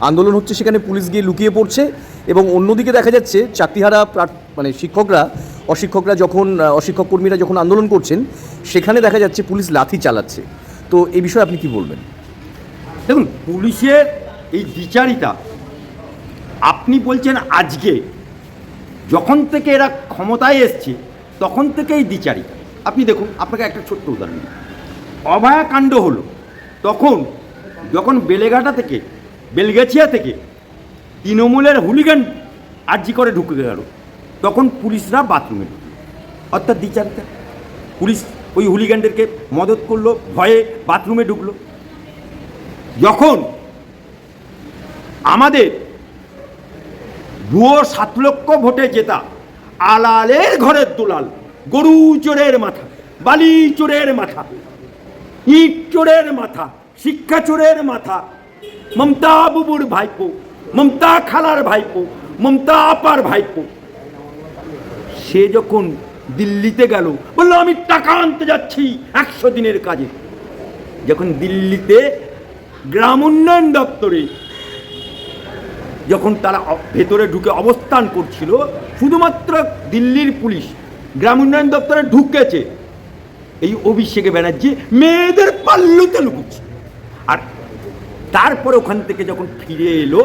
আন্দোলন হচ্ছে সেখানে পুলিশ গিয়ে লুকিয়ে পড়ছে এবং অন্যদিকে দেখা যাচ্ছে চাকরিহারা মানে শিক্ষকরা, অশিক্ষকরা যখন, অশিক্ষক কর্মীরা যখন আন্দোলন করছেন, সেখানে দেখা যাচ্ছে পুলিশ লাথি চালাচ্ছে। তো এই বিষয়ে আপনি কি বলবেন? দেখুন, পুলিশের এই বিচারিতা, আপনি বলছেন আজকে, যখন থেকে এরা ক্ষমতায় এসছে, তখন থেকেই দ্বিচারিতা আপনি দেখুন, আপনাকে একটা ছোট্ট উদাহরণ। অভয়াকাণ্ড হলো, তখন, যখন বেলেঘাটা থেকে বেলগেছিয়া থেকে তৃণমূলের হুলিগান আর্জি করে ঢুকে গেল। তখন পুলিশরা বাথরুমে ঢুকলো অর্থাৎ দ্বিচারিতা পুলিশ ওই হুলিগানদেরকে মদত করল, ভয়ে বাথরুমে ঢুকলো। যখন আমাদের ভুয়ো সাত লক্ষ ভোটে জেতা, আলালের ঘরের দুলাল, গরু চোরের মাথা, বালি চোরের মাথা, ইট চোরের মাথা, শিক্ষা চোরের মাথা মমতা বুবুর ভাইপো, মমতা খালার ভাইপো, মমতা আপার ভাইপো। সে যখন দিল্লিতে গেল, বলল, আমি টাকা আনতে যাচ্ছি একশো দিনের কাজে। যখন দিল্লিতে গ্রাম উন্নয়ন দপ্তরে যখন তারা ভেতরে ঢুকে অবস্থান করছিল, শুধুমাত্র দিল্লির পুলিশ গ্রাম উন্নয়ন দপ্তরে ঢুকেছে। এই অভিষেক ব্যানার্জি মেয়েদের পাল্লুতে লুকুচ্ছে। আর তারপরে ওখান থেকে যখন ফিরে এলো,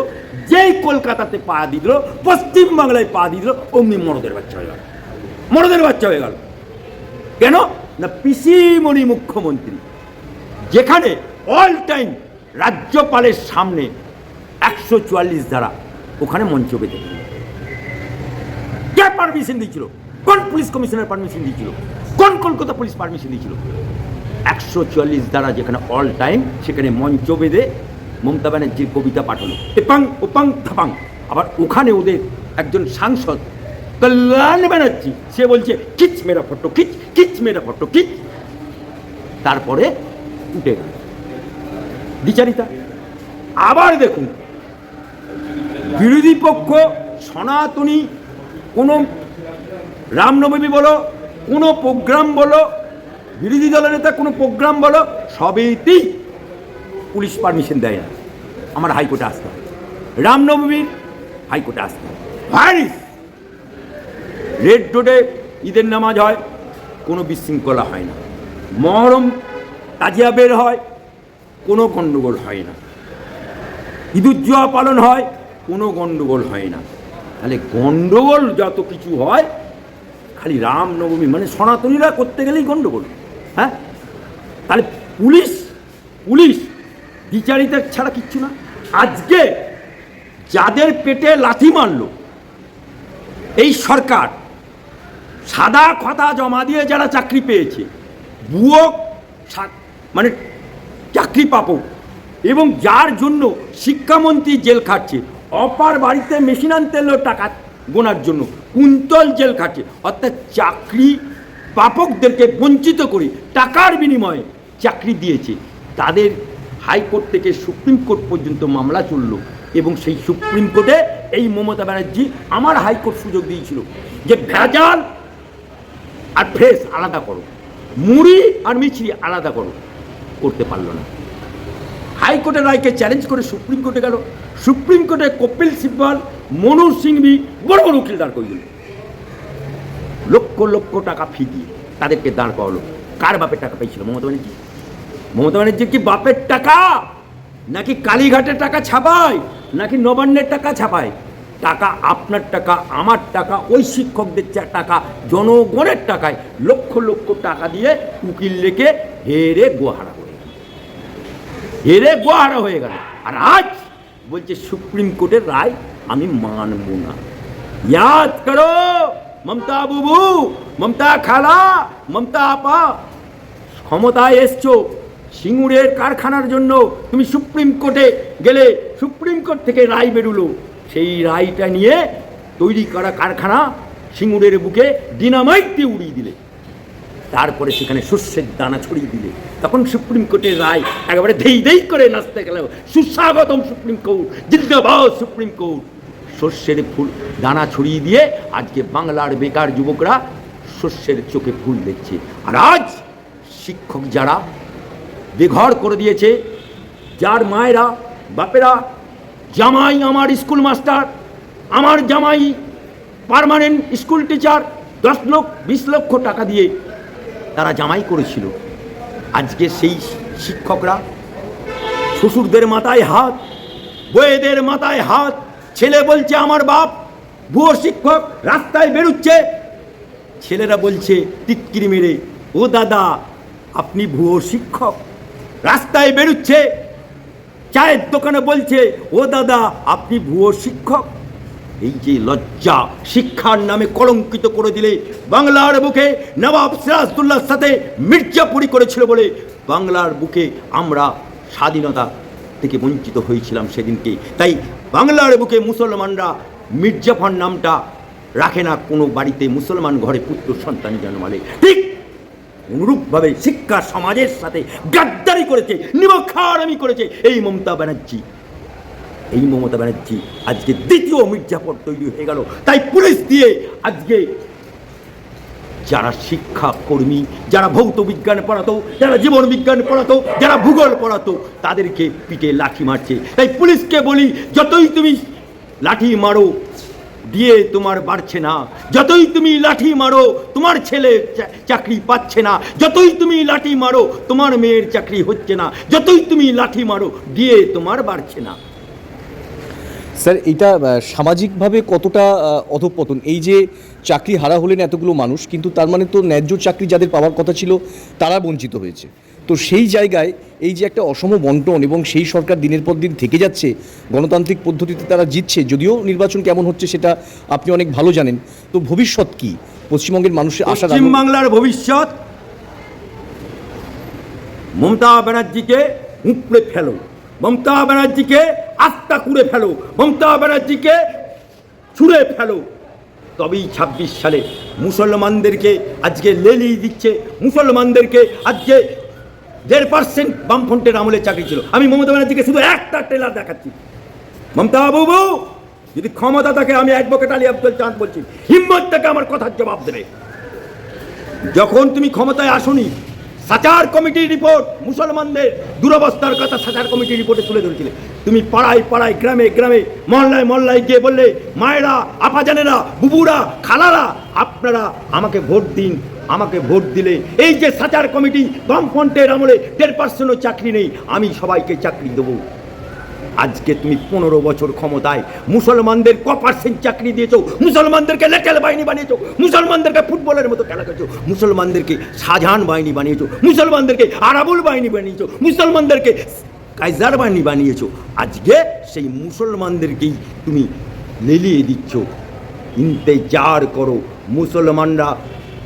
যেই কলকাতাতে পা দিল পশ্চিম বাংলায় পা দিল, অমনি মরদের বাচ্চা হয়ে গেল। মরদের বাচ্চা হয়ে গেল। কেন? না, পিসিমণি মুখ্যমন্ত্রী, যেখানে অল টাইম রাজ্যপালের সামনে একশো চুয়াল্লিশ ধারা, ওখানে মঞ্চ পেতে কে পারমিশন দিয়েছিল? কোন পুলিশ কমিশনার পারমিশন দিয়েছিল? কোন কলকাতা পুলিশ পারমিশন দিয়েছিল? একশো চুয়াল্লিশ দ্বারা যেখানে অল টাইম সেখানে মঞ্চ বেঁধে মমতা ব্যানার্জির কবিতা পাঠানো এপাং, ওপাং, থাপাং। আবার ওখানে ওদের একজন সাংসদ, কল্যাণ ব্যানার্জি, সে বলছে কিচ মেরা ফটো কিচ কিচ মেরা ফটো কিচ তারপরে উঠে গেল। বিচারিতা, আবার দেখুন, বিরোধী পক্ষ, সনাতনী, কোনো রামনবমী বলো, কোনো প্রোগ্রাম বলো, বিরোধী দলের নেতা কোনো প্রোগ্রাম বলো, সবেতেই পুলিশ পারমিশন দেয় না। আমার হাইকোর্টে আসতে হয়। রামনবমীর হাইকোর্টে আসতে হয়। রেড রোডে ঈদের নামাজ হয়, কোনো বিশৃঙ্খলা হয় না। মহরম তাজিয়া বের হয়, কোনো গণ্ডগোল হয় না। ঈদুজ্জোয়া পালন হয়, কোনো গণ্ডগোল হয় না। তাহলে গণ্ডগোল যত কিছু হয়, খালি রামনবমী মানে সনাতনীরা করতে গেলেই গণ্ডগোল হ্যাঁ? তাহলে পুলিশ পুলিশ বিচারিতা ছাড়া কিচ্ছু না। আজকে যাদের পেটে লাথি মারল, এই সরকার সাদা কথা জমা দিয়ে যারা চাকরি পেয়েছে, বুয়ো মানে চাকরি পাবো এবং যার জন্য শিক্ষামন্ত্রী জেল খাটছে, অপার বাড়িতে মেশিন আনতে এলো টাকা গোনার জন্য, কুন্তল জেল খাটছে, অর্থাৎ চাকরি পাপকদেরকে বঞ্চিত করে টাকার বিনিময়ে চাকরি দিয়েছে, তাদের হাইকোর্ট থেকে সুপ্রিম কোর্ট পর্যন্ত মামলা চলল এবং সেই সুপ্রিম কোর্টে এই মমতা ব্যানার্জি আমার হাইকোর্ট সুযোগ দিয়েছিল যে ভেজাল আর ফ্রেশ আলাদা করো, মুড়ি আর মিছরি আলাদা করো, করতে পারল না। হাইকোর্টের রায়কে চ্যালেঞ্জ করে সুপ্রিম কোর্টে গেল। সুপ্রিম কোর্টে কপিল সিব্বল, মনোজ সিংভি, বড় বড় উকিল দাঁড় করে লক্ষ লক্ষ টাকা ফি দিয়ে তাদেরকে দাঁড় করালো। কার বাপের টাকা পেয়েছিল মমতা ব্যানার্জি? মমতা ব্যানার্জির কি বাপের টাকা? নাকি কালীঘাটের টাকা ছাপায়? নাকি নবান্নের টাকা ছাপায়? টাকা আপনার টাকা, আমার টাকা, ওই শিক্ষকদের টাকা, জনগণের টাকায় লক্ষ লক্ষ টাকা দিয়ে উকিল রেখে হেরে গোহারা হয়ে গেল। হেরে গোহারা হয়ে গেল। আর আজ বলছে সুপ্রিম কোর্টের রায় আমি মানব না। ইয়াদ করো, মমতা বুবু, মমতা খালা, মমতা আপা, ক্ষমতায় এসছো। সিঙ্গুরের কারখানার জন্য তুমি সুপ্রিম কোর্টে গেলে সুপ্রিম কোর্ট থেকে রায় বেরুলো। সেই রায়টা নিয়ে তৈরি করা কারখানা সিঙ্গুরের বুকে ডিনামাইট উড়িয়ে দিলে। তারপরে সেখানে শস্যের দানা ছড়িয়ে দিলে। তখন সুপ্রিম কোর্টের রায় একেবারে ধেই ধেই করে নাচতে গেল। সুস্বাগতম সুপ্রিম কোর্ট, জিন্দাবাদ সুপ্রিম কোর্ট। শস্যের ফুল দানা ছড়িয়ে দিয়ে আজকে বাংলার বেকার যুবকরা শস্যের চোখে ফুল দেখছে। আর আজ শিক্ষক যারা বেঘর করে দিয়েছে। যার মায়েরা, বাপেরা, জামাই আমার স্কুল মাস্টার আমার জামাই পার্মানেন্ট স্কুল টিচার দশ লক্ষ, বিশ লক্ষ টাকা দিয়ে তারা জামাই করেছিল। আজকে সেই শিক্ষকরা শ্বশুরদের মাথায় হাত বইয়েদের মাথায় হাত, ছেলে বলছে, আমার বাপ ভুয়ো শিক্ষক, রাস্তায় বেরুচ্ছে। ছেলেরা বলছে টিটকিরি মেরে, ও দাদা, আপনি ভুয়ো শিক্ষক। রাস্তায় বেরুচ্ছে। চায়ের দোকানে বলছে, ও দাদা, আপনি ভুয়ো শিক্ষক? এই যে লজ্জা, শিক্ষার নামে কলঙ্কিত করে দিলে বাংলার বুকে নবাব সিরাজদুল্লার সাথে মির্জাপুরি করেছিল বলে বাংলার বুকে আমরা স্বাধীনতা থেকে বঞ্চিত হয়েছিলাম সেদিনকে। তাই বাংলার বুকে মুসলমানরা মির্জাফর নামটা রাখে না, কোনো বাড়িতে মুসলমান ঘরে পুত্র সন্তান জন্মালে। ঠিক অনুরূপভাবে শিক্ষা সমাজের সাথে গাদ্দারি করেছে নিমখারামি করেছে। এই মমতা ব্যানার্জি, এই মমতা ব্যানার্জি আজকে দ্বিতীয় মির্জাফর তৈরি হয়ে গেল। তাই পুলিশ দিয়ে আজকে যারা শিক্ষা কর্মী, যারা ভৌত বিজ্ঞান পড়াতো, যারা জীবন বিজ্ঞান পড়াতো, যারা ভূগোল পড়াতো, তাদেরকে পিঠে লাঠি মারছে। তাই পুলিশকে বলি, যতই তুমি লাঠি মারো দিয়ে তোমার বাড়ছে না। যতই তুমি লাঠি মারো, তোমার ছেলে চাকরি পাচ্ছে না। যতই তুমি লাঠি মারো, তোমার মেয়ের চাকরি হচ্ছে না। যতই তুমি লাঠি মারো দিয়ে তোমার বাড়ছে না। স্যার, এটা সামাজিকভাবে কতটা অধঃপতন? এই যে চাকরি হারা হলেন এতগুলো মানুষ, কিন্তু তার মানে তো ন্যায্য চাকরি যাদের পাওয়ার কথা ছিল, তারা বঞ্চিত হয়েছে। তো সেই জায়গায় এই যে একটা অসম বন্টন এবং সেই সরকার দিনের পর দিন থেকে যাচ্ছে, গণতান্ত্রিক পদ্ধতিতে তারা জিতছে, যদিও নির্বাচন কেমন হচ্ছে সেটা আপনি অনেক ভালো জানেন। তো ভবিষ্যৎ কি? পশ্চিমবঙ্গের মানুষের আশা পশ্চিম বাংলার ভবিষ্যৎ মমতা ব্যানার্জিকে উপড়ে ফেলো, মমতা ব্যানার্জিকে আত্মা কুড়ে ফেলো, মমতা ব্যানার্জিকে ছুঁড়ে ফেলো। তবেই ছাব্বিশ সালে মুসলমানদেরকে আজকে লেলি দিচ্ছে, মুসলমানদেরকে আজকে দেড় পার্সেন্ট বামফ্রন্টের আমলে চাকরি ছিল। আমি মমতা ব্যানার্জিকে শুধু একটা ট্রেলার দেখাচ্ছি। মমতা বাবু যদি ক্ষমতা থাকে আমি অ্যাডভোকেট আলী আব্দুল চাঁদ বলছি, হিম্মত থেকে আমার কথার জবাব দেবে। যখন তুমি ক্ষমতায় আসনি, সাচার কমিটির রিপোর্ট মুসলমানদের দুরবস্থার কথা সাচার কমিটির রিপোর্টে তুলে ধরেছিলে। তুমি পাড়ায় পাড়ায়, গ্রামে গ্রামে, মহল্লায় মহল্লায় গিয়ে বললে, মায়েরা, আপাজানেরা, বুবুরা, খালারা, আপনারা আমাকে ভোট দিন, আমাকে ভোট দিলে। এই যে সাচার কমিটি বামফ্রন্টের আমলে দেড় পার্সেন্টও চাকরি নেই, আমি সবাইকে চাকরি দেবো। আজকে তুমি পনেরো বছর ক্ষমতায় মুসলমানদের ক পার্সেন্ট চাকরি দিয়েছ? মুসলমানদেরকে লেটেল বাহিনী বানিয়েছো? মুসলমানদেরকে ফুটবলের মতো খেলা করছ মুসলমানদেরকে শাহজাহান বাহিনী বানিয়েছো? মুসলমানদেরকে আরাবুল বাহিনী বানিয়েছো? মুসলমানদেরকে কাইজার বাহিনী বানিয়েছো। আজকে সেই মুসলমানদেরকেই তুমি লেলিয়ে দিচ্ছ। ইন্তেজার করো। মুসলমানরা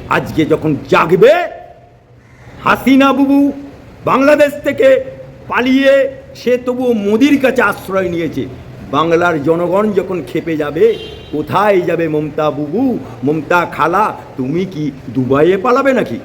আজকে যখন জাগবে, হাসিনা বুবু বাংলাদেশ থেকে পালিয়ে, সে তবুও মোদির কাছে আশ্রয় নিয়েছে। বাংলার জনগণ যখন খেপে যাবে, কোথায় যাবে মমতা বুবু, মমতা খালা, তুমি কি দুবাইয়ে পালাবে নাকি?